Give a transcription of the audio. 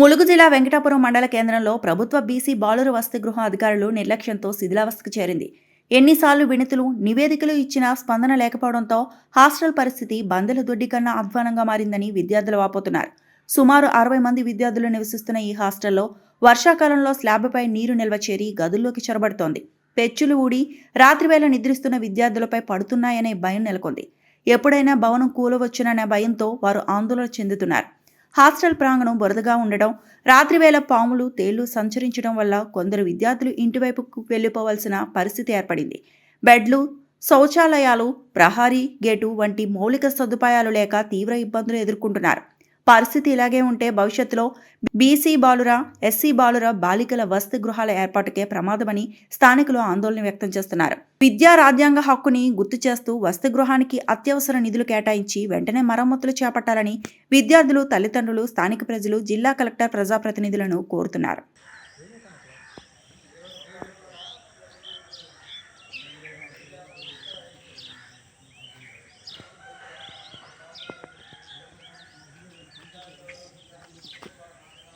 ములుగు జిల్లా వెంకటాపురం మండల కేంద్రంలో ప్రభుత్వ బీసీ బాలుర వసతి గృహ అధికారులు నిర్లక్ష్యంతో శిథిలావస్థకు చేరింది. ఎన్నిసార్లు వినతులు నివేదికలు ఇచ్చినా స్పందన లేకపోవడంతో హాస్టల్ పరిస్థితి బందెల దొడ్డి కన్నా అధ్వానంగా మారిందని విద్యార్థులు వాపోతున్నారు. సుమారు అరవై మంది విద్యార్థులు నివసిస్తున్న ఈ హాస్టల్లో వర్షాకాలంలో స్లాబ్పై నీరు నిల్వ చేరి గదుల్లోకి చొరబడుతోంది. పెచ్చులు ఊడి రాత్రివేళ నిద్రిస్తున్న విద్యార్థులపై పడుతున్నాయనే భయం నెలకొంది. ఎప్పుడైనా భవనం కూలవచ్చుననే భయంతో వారు ఆందోళన చెందుతున్నారు. హాస్టల్ ప్రాంగణం బురదగా ఉండడం రాత్రివేళ పాములు తేళ్ళు సంచరించడం వల్ల కొందరు విద్యార్థులు ఇంటివైపుకు వెళ్ళిపోవలసిన పరిస్థితి ఏర్పడింది. బెడ్లు శౌచాలయాలు ప్రహారీ గేటు వంటి మౌలిక సదుపాయాలు లేక తీవ్ర ఇబ్బందులు ఎదుర్కొంటున్నారు. పరిస్థితి ఇలాగే ఉంటే భవిష్యత్తులో బీసీ బాలుర ఎస్సీ బాలుర బాలికల వసతి గృహాల ఏర్పాటుకే ప్రమాదమని స్థానికులు ఆందోళన వ్యక్తం చేస్తున్నారు. విద్యా రాజ్యాంగ హక్కుని గుర్తు చేస్తూ వసతి గృహానికి అత్యవసర నిధులు కేటాయించి వెంటనే మరమ్మతులు చేపట్టాలని విద్యార్థులు తల్లిదండ్రులు స్థానిక ప్రజలు జిల్లా కలెక్టర్ ప్రజాప్రతినిధులను కోరుతున్నారు.